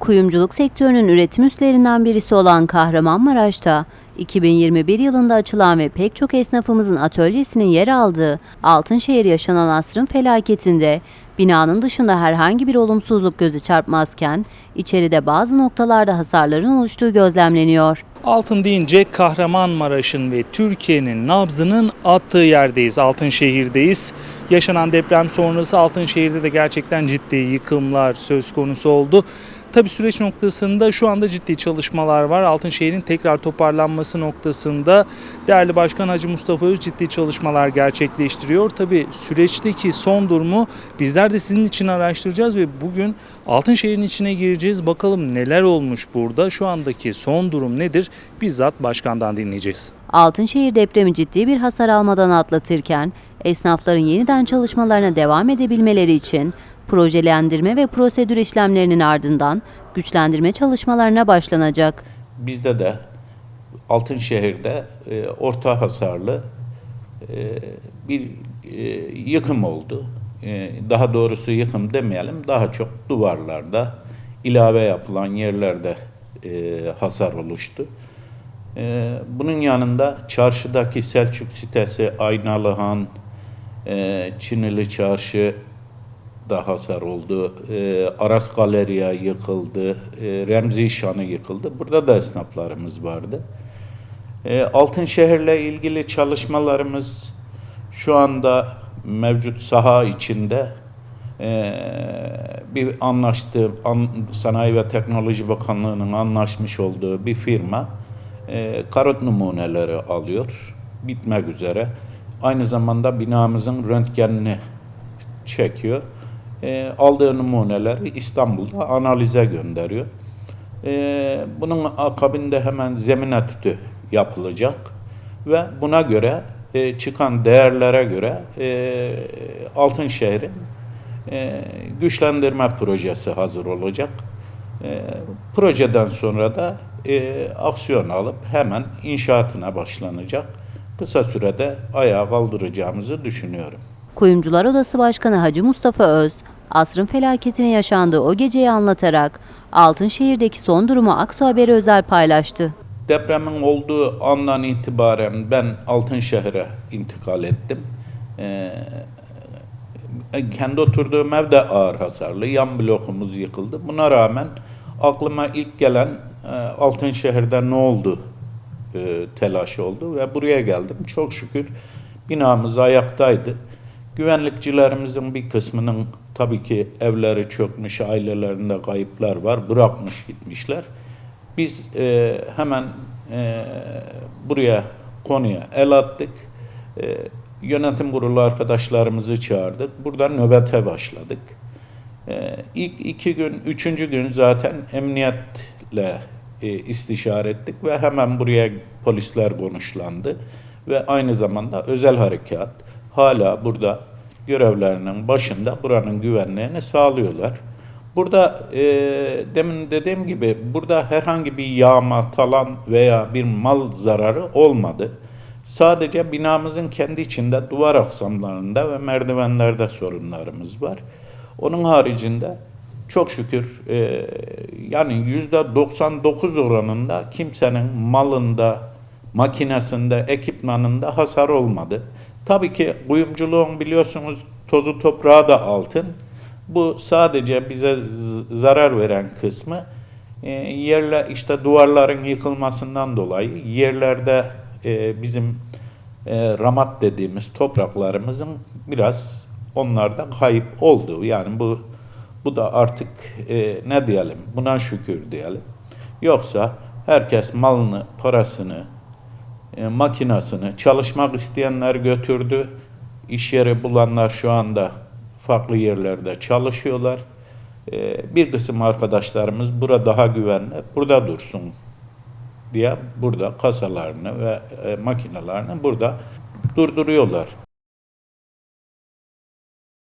Kuyumculuk sektörünün üretim üslerinden birisi olan Kahramanmaraş'ta 2021 yılında açılan ve pek çok esnafımızın atölyesinin yer aldığı Altınşehir yaşanan asrın felaketinde binanın dışında herhangi bir olumsuzluk gözü çarpmazken içeride bazı noktalarda hasarların oluştuğu gözlemleniyor. Altın deyince Kahramanmaraş'ın ve Türkiye'nin nabzının attığı yerdeyiz. Altınşehir'deyiz. Yaşanan deprem sonrası Altınşehir'de de gerçekten ciddi yıkımlar söz konusu oldu. Tabi süreç noktasında şu anda ciddi çalışmalar var. Altınşehir'in tekrar toparlanması noktasında değerli Başkan Hacı Mustafa Öz ciddi çalışmalar gerçekleştiriyor. Tabi süreçteki son durumu bizler de sizin için araştıracağız ve bugün Altınşehir'in içine gireceğiz. Bakalım neler olmuş burada, şu andaki son durum nedir bizzat başkandan dinleyeceğiz. Altınşehir depremi ciddi bir hasar almadan atlatırken esnafların yeniden çalışmalarına devam edebilmeleri için projelendirme ve prosedür işlemlerinin ardından güçlendirme çalışmalarına başlanacak. Bizde de Altınşehir'de e, orta hasarlı e, bir e, yıkım oldu. E, daha doğrusu yıkım demeyelim, daha çok duvarlarda, ilave yapılan yerlerde e, hasar oluştu. E, bunun yanında çarşıdaki Selçuk sitesi, Aynalıhan, e, Çinili Çarşı da hasar oldu. E, Aras Galeriya yıkıldı. E, Remzi Şanı yıkıldı. Burada da esnaflarımız vardı. E, Altınşehir'le ilgili çalışmalarımız şu anda mevcut saha içinde e, bir anlaştığı, an, Sanayi ve Teknoloji Bakanlığı'nın anlaşmış olduğu bir firma e, karot numuneleri alıyor. Bitmek üzere. Aynı zamanda binamızın röntgenini çekiyor. E, aldığı numuneleri İstanbul'da analize gönderiyor. E, bunun akabinde hemen zemin etüdü yapılacak ve buna göre e, çıkan değerlere göre e, Altınşehir'in e, güçlendirme projesi hazır olacak. E, projeden sonra da e, aksiyon alıp hemen inşaatına başlanacak. Kısa sürede ayağa kaldıracağımızı düşünüyorum. Kuyumcular Odası Başkanı Hacı Mustafa Öz, asrın felaketini yaşandığı o geceyi anlatarak Altınşehir'deki son durumu Aksu Haber'e özel paylaştı. Depremin olduğu andan itibaren ben Altınşehir'e intikal ettim. Ee, kendi oturduğum ev de ağır hasarlı. Yan blokumuz yıkıldı. Buna rağmen aklıma ilk gelen e, Altınşehir'de ne oldu e, telaşı oldu ve buraya geldim. Çok şükür binamız ayaktaydı. Güvenlikçilerimizin bir kısmının tabii ki evleri çökmüş, ailelerinde kayıplar var, bırakmış gitmişler. Biz e, hemen e, buraya konuya el attık. E, yönetim kurulu arkadaşlarımızı çağırdık. Buradan nöbete başladık. E, ilk iki gün, üçüncü gün zaten emniyetle e, istişare ettik ve hemen buraya polisler konuşlandı. Ve aynı zamanda özel harekat hala burada görevlerinin başında buranın güvenliğini sağlıyorlar. Burada e, demin dediğim gibi burada herhangi bir yağma, talan veya bir mal zararı olmadı. Sadece binamızın kendi içinde duvar aksamlarında ve merdivenlerde sorunlarımız var. Onun haricinde çok şükür e, yani yüzde 99 oranında kimsenin malında, makinesinde, ekipmanında hasar olmadı. Tabii ki kuyumculuğun biliyorsunuz tozu toprağı da altın. Bu sadece bize zarar veren kısmı e, yerle işte duvarların yıkılmasından dolayı yerlerde e, bizim e, ramat dediğimiz topraklarımızın biraz onlarda kayıp olduğu yani bu bu da artık e, ne diyelim buna şükür diyelim. Yoksa herkes malını, parasını, e, makinasını çalışmak isteyenler götürdü. İş yeri bulanlar şu anda farklı yerlerde çalışıyorlar. E, bir kısım arkadaşlarımız burada daha güvenli, burada dursun diye burada kasalarını ve e, makinelerini burada durduruyorlar.